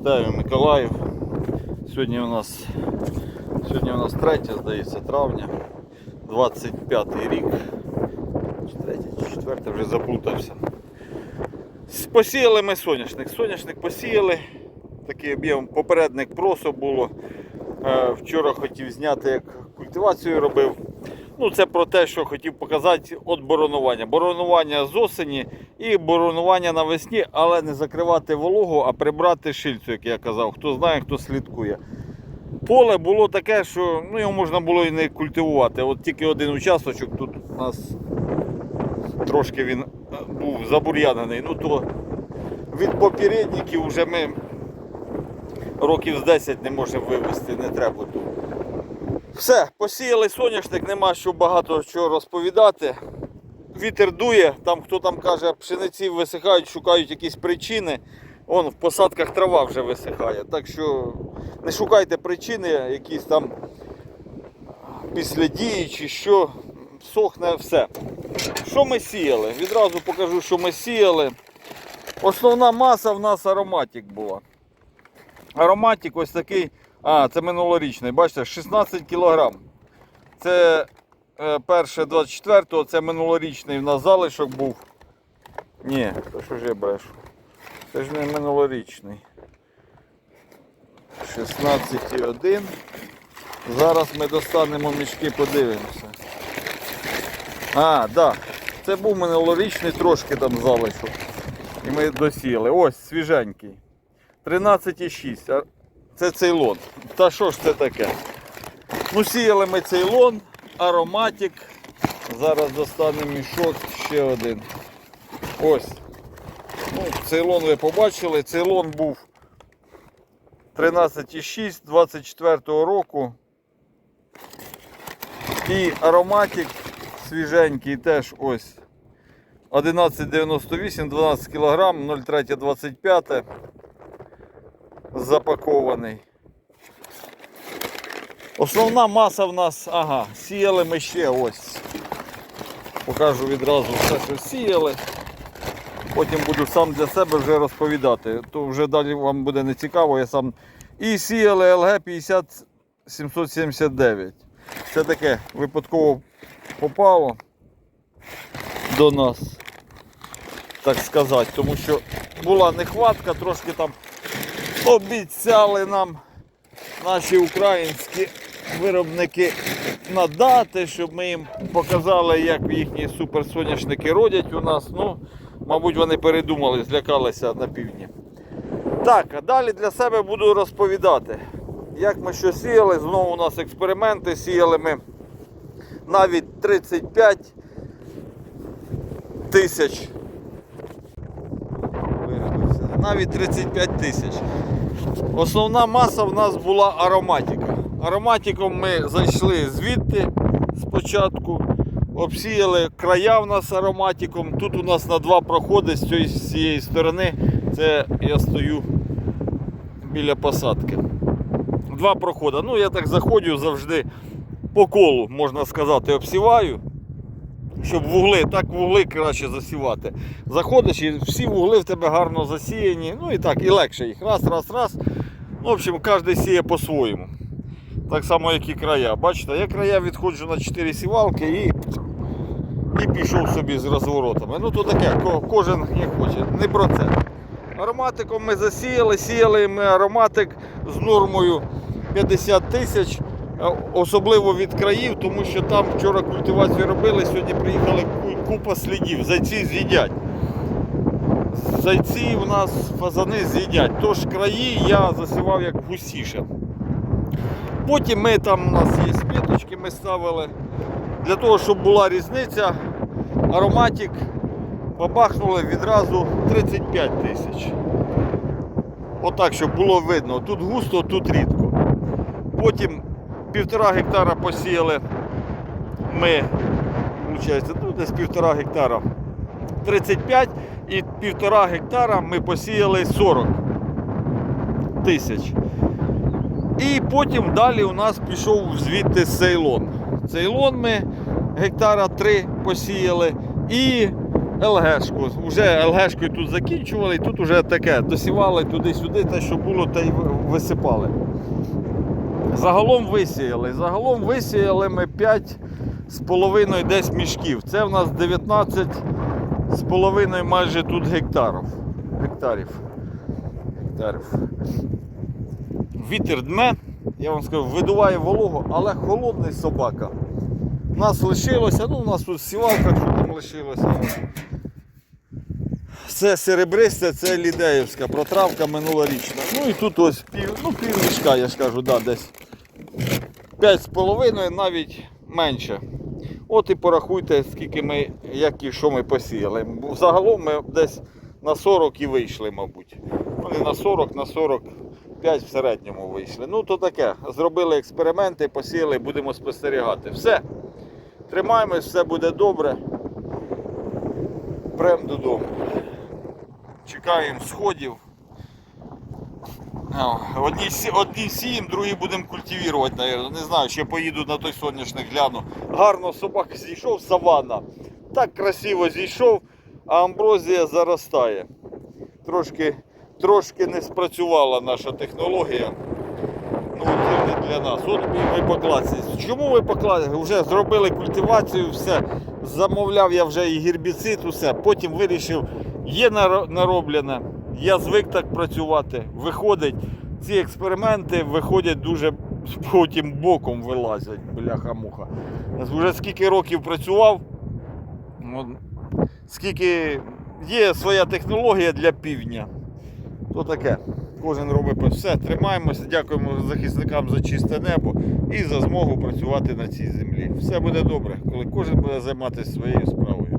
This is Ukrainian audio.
Вітаю Миколаїв. Сьогодні у нас сьогодні у нас 3, здається, травня, 25 рік. Чи третє, чи четверте, вже заплутався. Посіяли ми соняшник. Соняшник посіяли. Такий об'єм попередник просо було. Е, Вчора хотів зняти, як культивацію робив. Ну, це про те, що хотів показати от боронування. Боронування з осені і боронування навесні, але не закривати вологу, а прибрати шильцю, як я казав. Хто знає, хто слідкує. Поле було таке, що ну, його можна було і не культивувати. От тільки один участочок тут у нас трошки він е, був забур'янений. Ну то від попередників вже ми років з 10 не можемо вивезти, не треба тут. Все, посіяли соняшник, нема що багато чого розповідати. Вітер дує, там хто там каже, пшениці висихають, шукають якісь причини. Вон в посадках трава вже висихає. Так що не шукайте причини, якісь там після дії чи що, сохне все. Що ми сіяли? Відразу покажу, що ми сіяли. Основна маса в нас ароматик була. Ароматик ось такий. А, це минулорічний, бачите, 16 кг. Це е, перше 24-го, це минулорічний в нас залишок був. Ні, то що ж я брешу? Це ж не минулорічний. 16,1. Зараз ми достанемо мішки, подивимося. А, так. Да. Це був минулорічний трошки там залишок. І ми досіяли. Ось, свіженький. 13,6. Це цейлон. Та що ж це таке? Ну, сіяли ми цейлон, ароматик. Зараз достанемо мішок ще один. Ось. Ну, цейлон ви побачили. Цейлон був 13,6 24 року. І ароматик свіженький теж ось. 11,98, 12 кг, 0,325 запакований. Основна маса в нас, ага, сіяли ми ще ось. Покажу відразу все, що сіяли. Потім буду сам для себе вже розповідати. То вже далі вам буде не цікаво, я сам. І сіяли ЛГ 50 779. Це таке випадково попало до нас, так сказати, тому що була нехватка, трошки там обіцяли нам наші українські виробники надати, щоб ми їм показали, як їхні суперсоняшники родять у нас. Ну, мабуть, вони передумали, злякалися на півдні. Так, а далі для себе буду розповідати, як ми що сіяли. Знову у нас експерименти. Сіяли ми навіть 35 тисяч. Навіть 35 тисяч. Основна маса в нас була ароматика. Ароматиком ми зайшли звідти спочатку, обсіяли края в нас ароматиком. Тут у нас на два проходи з цієї сторони. Це я стою біля посадки. Два проходи. Ну, я так заходжу завжди по колу, можна сказати, обсіваю. Щоб вугли, так вугли краще засівати. Заходиш і всі вугли в тебе гарно засіяні. Ну і так, і легше їх. Раз, раз, раз. Ну, в общем, кожен сіє по-своєму. Так само, як і края. Бачите, я края відходжу на 4 сівалки і, і пішов собі з розворотами. Ну то таке, кожен як хоче. Не про це. Ароматиком ми засіяли, сіяли ми ароматик з нормою 50 тисяч. Е, Особливо від країв, тому що там вчора культивацію робили, сьогодні приїхали купа слідів. Зайці з'їдять. Зайці у нас фазани з'їдять. Тож краї я засівав як густіше. Потім ми там у нас є спіточки, ми ставили. Для того, щоб була різниця, ароматик побахнули відразу 35 тисяч. Отак, щоб було видно. Тут густо, тут рідко. Потім півтора гектара посіяли ми, виходить, ну, десь півтора гектара 35 і півтора гектара ми посіяли 40 тисяч. І потім далі у нас пішов звідти цейлон. Цейлон ми гектара 3 посіяли і ЛГшку. Уже ЛГшкою тут закінчували, і тут уже таке. Досівали туди-сюди, те, що було, те й висипали. Загалом висіяли. Загалом висіяли ми 5 з половиною десь мішків. Це в нас 19 з половиною майже тут гектарів. Гектарів. Гектарів. Вітер дме, я вам скажу, видуває вологу, але холодний собака. У нас лишилося, ну у нас тут сівалка, що там лишилося. Це серебристе, це лідеївська протравка минулорічна. Ну і тут ось пів, ну, пів мішка, я ж кажу, да, десь 5,5, навіть менше. От і порахуйте, скільки ми, як і що ми посіяли. Бо Загалом ми десь на 40 і вийшли, мабуть. Ну не на 40, на 45 в середньому вийшли. Ну то таке. Зробили експерименти, посіяли, будемо спостерігати. Все. Тримаємось, все буде добре. Прям додому. Чекаємо сходів. А, Одні, одні сіємо, другі будемо культивувати, наверное. Не знаю, ще поїду на той соняшник гляну. Гарно собака зійшов, саванна. Так красиво зійшов, а амброзія заростає. Трошки, трошки не спрацювала наша технологія. Ну, це не для нас. От ми покласти. Чому ми покласти? Вже зробили культивацію, все. Замовляв я вже і гербіцид, усе. Потім вирішив, є наро- нароблене. Я звик так працювати. Виходить, ці експерименти виходять дуже потім боком вилазять, бляха-муха. Вже скільки років працював, скільки є своя технологія для півдня. То таке. Кожен робить все. Тримаємося, дякуємо захисникам за чисте небо і за змогу працювати на цій землі. Все буде добре, коли кожен буде займатися своєю справою.